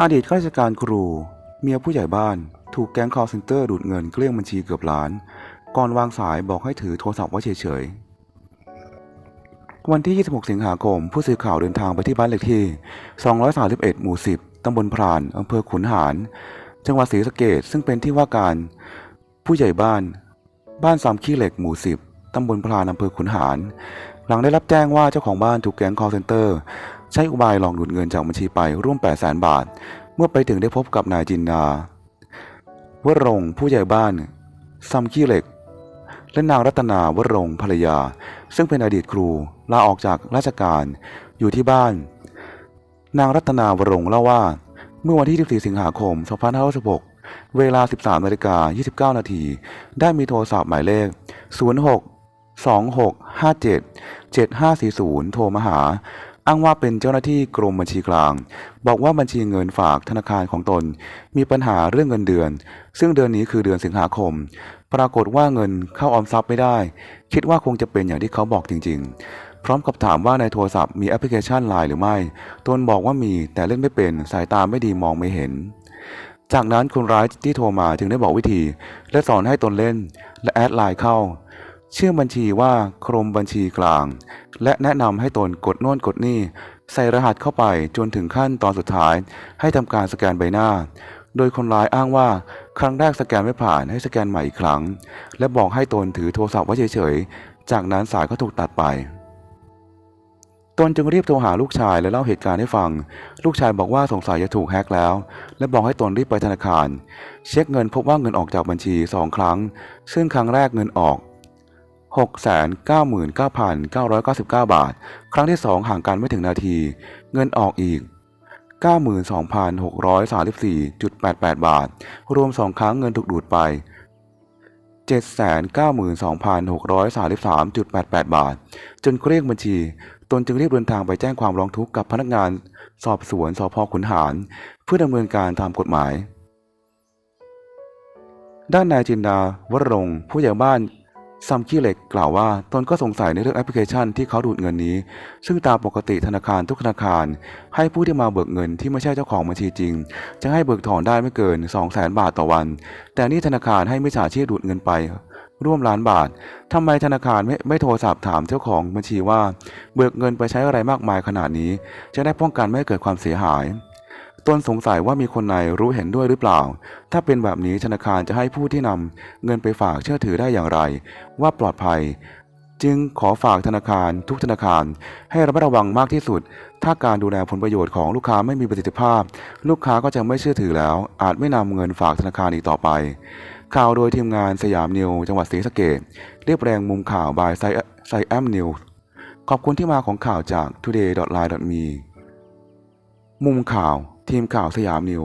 อดีตข้าราชการครู เมียผู้ใหญ่บ้าน ถูกแก๊งคอร์เซนเตอร์ดูดเงินเกลี้ยงบัญชีเกือบล้าน ก่อนวางสายบอกให้ถือโทรศัพท์ไว้เฉยๆ วันที่ 26 สิงหาคม ผู้สื่อข่าวเดินทางไปที่บ้านเลขที่ 231 หมู่ 10 ตำบลพราน อำเภอขุนหาร จังหวัดศรีสะเกษซึ่งเป็นที่ว่าการ ผู้ใหญ่บ้าน บ้านสามขี้เหล็กหมู่ 10 ตำบลพรานอำเภอขุนหาร หลังได้รับแจ้งว่าเจ้าของบ้านถูกแก๊งคอร์เซนเตอร์ ใช้อุบายหลอกดูดเงินจากบัญชีไปร่วม 8 0 0 0 0 บาท เมื่อไปถึงได้พบกับนายจินดาวรงผู้ใหญ่บ้านซัมขี้เหล็ก และนางรัตนาวรงภรรยา ซึ่งเป็นอดีตครูลาออกจากราชการอยู่ที่บ้าน นางรัตนาวรงเล่าว่า เมื่อวันที่ 14 สิงหาคม 2566 เวลา 13นาฬิกา29 นาที ได้มีโทรศัพท์หมายเลข 06 2657 7540 โทรมาหา อ้างว่าเป็นเจ้าหน้าที่กรมบัญชีกลาง บอกว่าบัญชีเงินฝากธนาคารของตน มีปัญหาเรื่องเงินเดือน ซึ่งเดือนนี้คือเดือนสิงหาคม ปรากฏว่าเงินเข้าออมทรัพย์ไม่ได้ คิดว่าคงจะเป็นอย่างที่เขาบอกจริง ๆ พร้อมกับถามว่าในโทรศัพท์มีแอปพลิเคชันไลน์หรือไม่ตนบอกว่ามีแต่เล่นไม่เป็นสายตาไม่ดีมองไม่เห็น จากนั้นคนร้ายที่โทรมาถึงได้บอกวิธี และสอนให้ตนเล่น และแอดไลน์เข้า ชื่อบัญชีว่ากรมบัญชีกลาง และแนะนำให้ตนกดโน่นกดนี่ ใส่รหัสเข้าไปจนถึงขั้นตอนสุดท้าย ให้ทำการสแกนใบหน้า โดยคนร้ายอ้างว่าครั้งแรกสแกนไม่ผ่านให้สแกนใหม่อีกครั้ง และบอกให้ตนถือโทรศัพท์ไว้เฉยๆ จากนั้นสายก็ถูกตัดไปตนจึงรีบโทรหาลูกชายและเล่าเหตุการณ์ให้ฟัง ลูกชายบอกว่าสงสัยจะถูกแฮกแล้ว และบอกให้ตนรีบไปธนาคาร เช็คเงินพบว่าเงินออกจากบัญชีสองครั้ง ซึ่งครั้งแรกเงินออก 699,999 บาท ครั้งที่ 2 ห่างกันไม่ถึงนาที เงินออกอีก 92,634.88 บาท รวม 2 ครั้งเงินถูกดูดไป 792,633.88 บาท จนเกลี้ยงบัญชี ตนจึงรีบเดินทางไปแจ้งความร้องทุกข์กับพนักงานสอบสวนสพขุนหาร เพื่อดำเนินการตามกฎหมาย ด้านนายจินดาวรงค์ผู้ใหญ่บ้าน ซัมขี้เล็กกล่าวว่าตนก็สงสัยในเรื่องแอปพลิเคชันที่เขาดูดเงินนี้ ซึ่งตามปกติธนาคารทุกธนาคาร ให้ผู้ที่มาเบิกเงินที่ไม่ใช่เจ้าของบัญชีจริง จะให้เบิกถอนได้ไม่เกิน 2 0 0 0 0 0บาทต่อวัน แต่นี่ธนาคารให้มิจฉาชีพดูดเงินไป ร่วมล้านบาททำไมธนาคารไม่ไม่โทรศัพท์ถามเจ้าของบัญชีว่า เบิกเงินไปใช้อะไรมากมายขนาดนี้ จะได้ป้องกันไม่ให้เกิดความเสียหาย ตนสงสัยว่ามีคนในรู้เห็นด้วยหรือเปล่า ถ้าเป็นแบบนี้ธนาคารจะให้ผู้ที่นำเงินไปฝากเชื่อถือได้อย่างไร ว่าปลอดภัย จึงขอฝากธนาคารทุกธนาคาร ให้ระมัดระวังมากที่สุด ถ้าการดูแลผลประโยชน์ของลูกค้าไม่มีประสิทธิภาพ ลูกค้าก็จะไม่เชื่อถือแล้ว อาจไม่นำเงินฝากธนาคารอีกต่อไป ข่าวโดยทีมงานสยามนิวจังหวัดศรีสะเกษเรียบแรงมุมข่าวบายไซไซแอมนิวขอบคุณที่มาของข่าวจาก today.line.me มุมข่าว ทีมข่าวสยามนิว